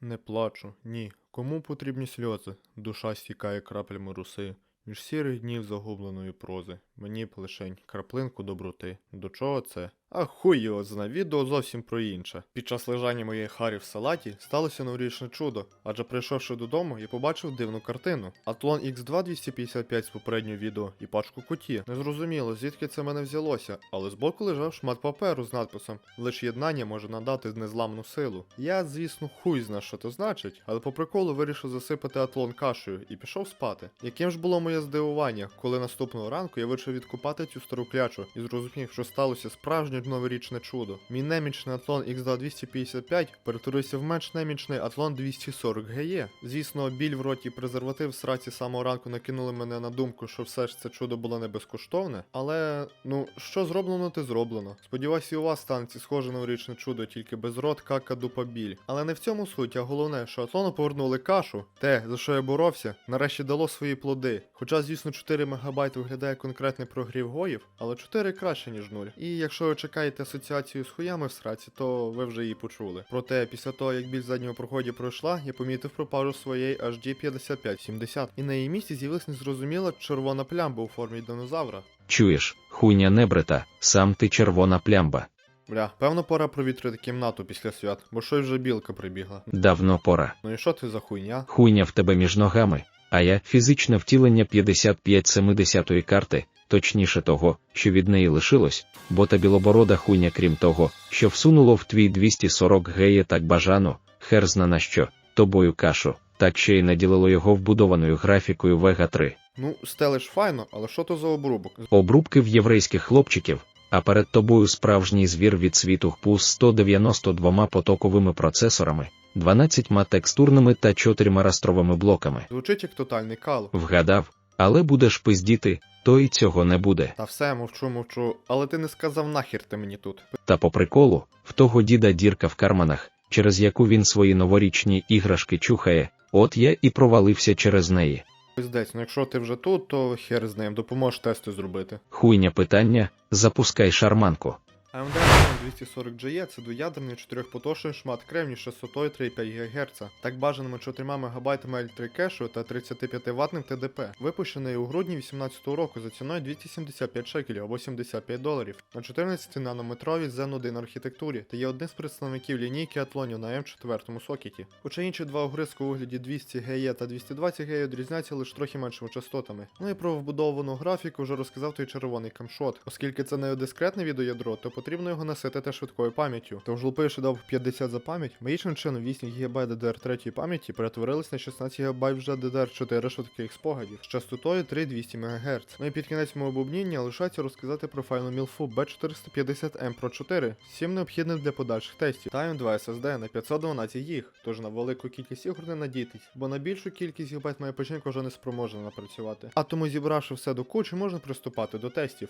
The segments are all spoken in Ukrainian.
Не плачу, ні. Кому потрібні сльози? Душа стікає краплями руси. Між сірих днів загубленої прози. Мені б лишень краплинку доброти. До чого це? А хуй його зна, відео зовсім про інше. Під час лежання моєї харі в салаті сталося новорічне чудо, адже прийшовши додому, я побачив дивну картину. Атлон X2 255 з попереднього відео і пачку куті. Незрозуміло, звідки це мене взялося, але збоку лежав шмат паперу з надписом Лише єднання може надати незламну силу. Я, звісно, хуй зна, що це значить, але по приколу вирішив засипати атлон кашею і пішов спати. Яким ж було моє здивування, коли наступного ранку я вирішив відкупати цю стару клячу і зрозумів, що сталося справжнє новорічне чудо. Мій немічний атлон X2 255 перетворився в менш немічний атлон 240 GE. Звісно, біль в роті і презерватив сраці самого ранку накинули мене на думку, що все ж це чудо було не безкоштовне. Але ну що зроблено, те зроблено. Сподіваюся, і у вас станеться схоже новорічне чудо, тільки без рот, кака, дупа, біль. Але не в цьому суть, а головне, що атлону повернули кашу. Те, за що я боровся, нарешті дало свої плоди. Хоча, звісно, 4 МБ виглядає конкретний прогрів гоїв, але 4 краще, ніж 0. І якщо ви чекаєте асоціацію з хуями в сраці, то ви вже її почули. Проте, після того, як біль в задньому проході пройшла, я помітив пропажу своєї HD 5570, і на її місці з'явилась незрозуміла червона плямба у формі динозавра. Чуєш, хуйня небрита, сам ти червона плямба. Бля, певно пора провітрити кімнату після свят, бо щось вже білка прибігла. Давно пора. Ну і що ти за хуйня? Хуйня в тебе між ногами, а я фізичне втілення 55-70 карти, точніше того, що від неї лишилось, бо та білоборода хуйня, крім того, що всунуло в твій 240 геє так бажано, хер зна на що, тобою кашу, так ще й наділило його вбудованою графікою Вега 3. Ну, стелиш файно, але що то за обрубок? Обрубки в єврейських хлопчиків, а перед тобою справжній звір від світу пус 192 потоковими процесорами, 12 текстурними та 4 растровими блоками. Звучить як тотальний кал. Вгадав, але будеш пиздіти, то й цього не буде. Та все, мовчу, мовчу, але ти не сказав нахер ти мені тут. Та по приколу, в того діда дірка в карманах, через яку він свої новорічні іграшки чухає, от я і провалився через неї. Пиздець, ну якщо ти вже тут, то хер з ним, допоможеш тести зробити. Хуйня питання, запускай шарманку. AMD 240GE це двоядерний чотирьохпоточний шмат кремнію 603,5 ГГц, так бажаними 4 МБ L3 кешу та 35 ватним ТДП, випущений у грудні 2018 року за ціною 275 шекелів або 75 доларів на 14 нанометровій Zen 1 архітектурі та є одним з представників лінійки атлонів на М4 сокеті. Хоча інші два огризки у вигляді 200 ГЕ та 220 ГЕ відрізняються лише трохи меншими частотами. Ну і про вбудовану графіку вже розказав той червоний камшот. Оскільки це не дискретне відеоядро, то потрібно його наситити швидкою пам'яттю. Тож лупивши дав 50 за пам'ять, магічним чином 8 ГБ DDR3 пам'яті перетворились на 16 ГБ вже DDR4 швидких спогадів з частотою 3200 МГц. Ну і під кінець мого бубніння лишається розказати про файлну мілфу B450M Pro 4, всім необхідним для подальших тестів, та M2 SSD на 512 ГБ, тож на велику кількість ігор не надійтесь, бо на більшу кількість гігабайт моя печенька вже не спроможна напрацювати. А тому зібравши все до кучі, можна приступати до тестів.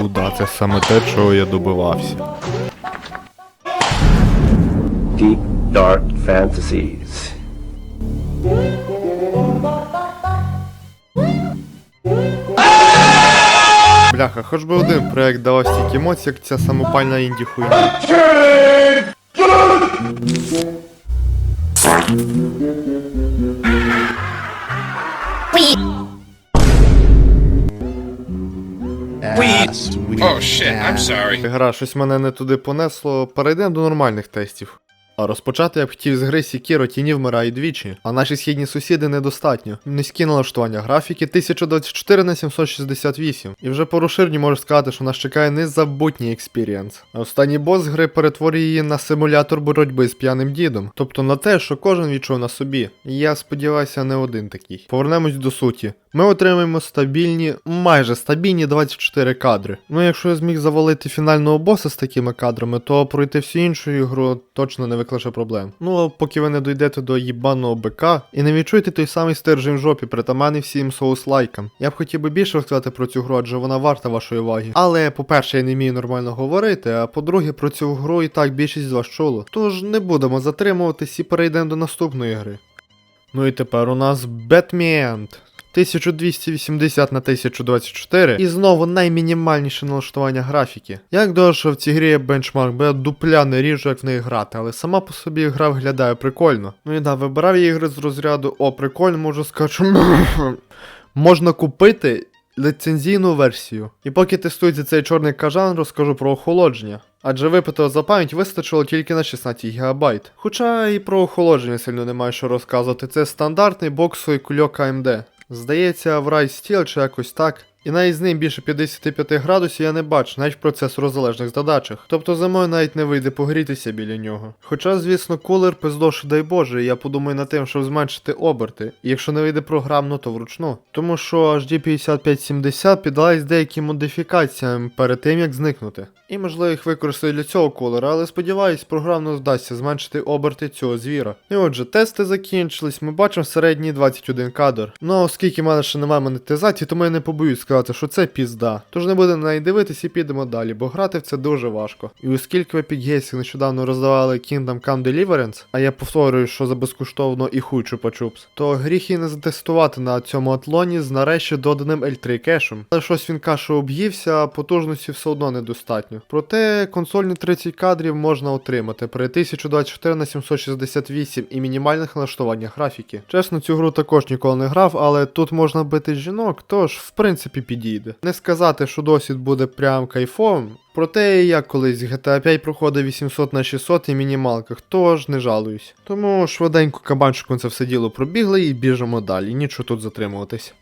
О, це саме те, чого я добивався. Deep Dark Fantasies. Бляха, хоч би один проект давав стільки емоцій, як ця самопальна інді хуйня. Oh shit, I'm sorry. Гра, щось мене не туди понесло. Перейдемо до нормальних тестів. А розпочати я б хотів з гри Sekiro Тіні вмирає двічі, а наші східні сусіди недостатньо. Низькі налаштування графіки 1024 на 768. І вже по розширенню можу сказати, що нас чекає незабутній експірієнс. А останній бос гри перетворює її на симулятор боротьби з п'яним дідом. Тобто на те, що кожен відчув на собі. І я сподіваюся, не один такий. Повернемось до суті. Ми отримаємо стабільні, майже стабільні 24 кадри. Ну якщо я зміг завалити фінального боса з такими кадрами, то пройти всю іншу ігру точно не викличе проблем. Ну а поки ви не дійдете до їбаного БК і не відчуєте той самий стержень в жопі, притаманний всім соус-лайкам. Я б хотів би більше розказати про цю гру, адже вона варта вашої уваги. Але, по-перше, я не вмію нормально говорити, а по-друге, про цю гру і так більшість з вас чуло. Тож не будемо затримуватись і перейдемо до наступної гри. Ну і тепер у нас Бетміент. 1280 на 1024 і знову наймінімальніше налаштування графіки. Як що в цій грі бенчмарк, бо я дупля не ріжу, як в неї грати, але сама по собі гра виглядає прикольно. Ну і да, вибирав я ігри з розряду о, прикольно, можу що можна купити ліцензійну версію. І поки тестується цей чорний кажан, розкажу про охолодження. Адже випитого за пам'ять вистачило тільки на 16 ГБ. Хоча і про охолодження сильно немає що розказувати. Це стандартний боксовий кульок AMD. Здається, в рай стіл чи якось так. І навіть з ним більше 55 градусів я не бачу, навіть в процесорозалежних задачах. Тобто зимою навіть не вийде погрітися біля нього. Хоча, звісно, кулер пиздоше, дай Боже, я подумаю над тим, щоб зменшити оберти, і якщо не вийде програмно, то вручну. Тому що HD 5570 піддалась деяким модифікаціям перед тим, як зникнути. І можливо їх використаю для цього кулера, але сподіваюсь, програмно вдасться зменшити оберти цього звіра. І отже, тести закінчились, ми бачимо середній 21 кадр. Ну а оскільки в мене ще немає монетизації, тому я не побоюсь сказати, що це пізда. Тож не будемо на неї дивитись і підемо далі, бо грати в це дуже важко. І оскільки в Epic Games нещодавно роздавали Kingdom Come Deliverance, а я повторюю, що за безкоштовно і хуй чупа-чупс, то гріх і не затестувати на цьому атлоні з нарешті доданим L3 кешем. Але щось він кашу об'ївся, а потужності все одно недостатньо. Проте консольні 30 кадрів можна отримати при 1024 на 768 і мінімальних налаштуваннях графіки. Чесно, цю гру також ніколи не грав, але тут можна бити жінок, тож в принципі підійде. Не сказати, що досвід буде прям кайфовим. Проте я колись GTA 5 проходив 800 на 600 і мінімалках, тож не жалуюсь. Тому швиденько кабанчиком це все діло пробігли і біжимо далі, нічого тут затримуватись.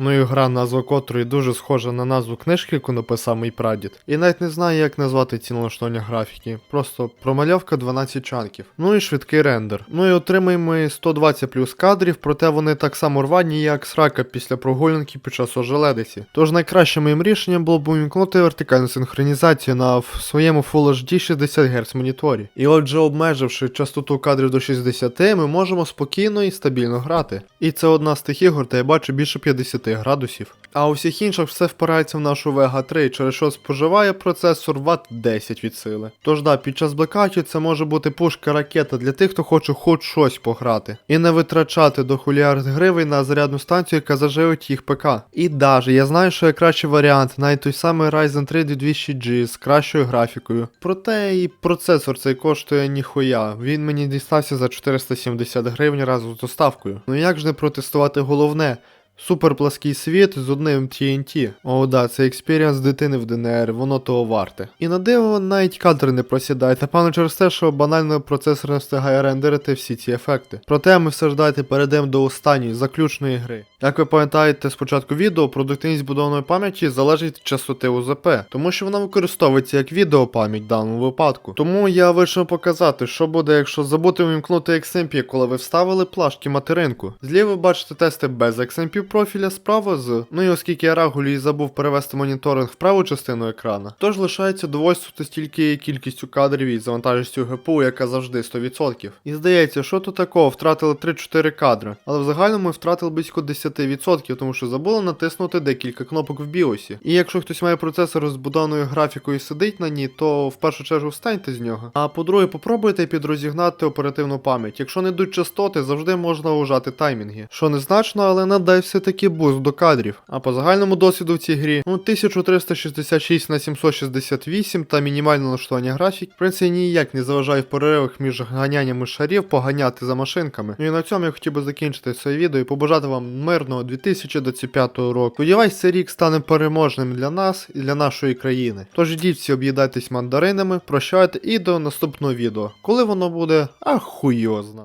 Ну і гра, назва котрої дуже схожа на назву книжки, яку написав мій прадід. І навіть не знаю, як назвати ці налаштування графіки. Просто промальовка 12 чанків. Ну і швидкий рендер. Ну і отримаємо 120 плюс кадрів, проте вони так само рвані, як срака після прогулянки під час ожеледиці. Тож найкращим моїм рішенням було б увімкнути вертикальну синхронізацію на своєму Full HD 60 Гц моніторі. І отже, обмеживши частоту кадрів до 60, ми можемо спокійно і стабільно грати. І це одна з тих ігор, де я бачу більше 50 градусів. А у всіх інших все впирається в нашу Vega 3, через що споживає процесор Вт 10 від сили. Тож да, під час блекаутів це може бути пушка ракета для тих, хто хоче хоч щось пограти. І не витрачати до хуліард гривень на зарядну станцію, яка заживить їх ПК. І даже я знаю, що є кращий варіант, навіть той самий Ryzen 3 2200G з кращою графікою. Проте і процесор цей коштує ніхуя. Він мені дістався за 470 гривень разом з доставкою. Ну як ж не протестувати головне? Суперплаский світ з одним TNT. О, да, це експіріанс дитини в ДНР, воно того варте. І на диво навіть кадри не просідають, напевно через те, що банально процесор не встигає рендерити всі ці ефекти. Проте ми все ж дайте перейдемо до останньої, заключної гри. Як ви пам'ятаєте з початку відео, продуктивність будованої пам'яті залежить від частоти УЗП, тому що вона використовується як відеопам'ять в даному випадку. Тому я вирішив показати, що буде, якщо забути увімкнути XMP, коли ви вставили плашки материнку. Зліва ви бачите тести без XMP профіля, справа з. Ну і оскільки я рагулі забув перевести моніторинг в праву частину екрана, тож лишається довольствуватись тільки кількістю кадрів і завантажістю ГПУ, яка завжди 100%. І здається, що тут такого, втратили 3-4 кадри, але в загальному втратили близько 10%, тому що забули натиснути декілька кнопок в біосі. І якщо хтось має процесор з будованою графікою сидить на ній, то в першу чергу встаньте з нього. А по-друге, попробуйте підрозігнати оперативну пам'ять. Якщо не йдуть частоти, завжди можна ужати таймінги. Що незначно, але надай все-таки буст до кадрів. А по загальному досвіду в цій грі, ну 1366 на 768 та мінімальне налаштування графік, в принципі, ніяк не заважає в переривах між ганяннями шарів поганяти за машинками. Ну і на цьому я хотів би закінчити це відео і побажати вам мирного 2025 року. Сподіваюсь, цей рік стане переможним для нас і для нашої країни. Тож ідіть всі об'їдайтесь мандаринами, прощайте і до наступного відео. Коли воно буде, а хуйозна.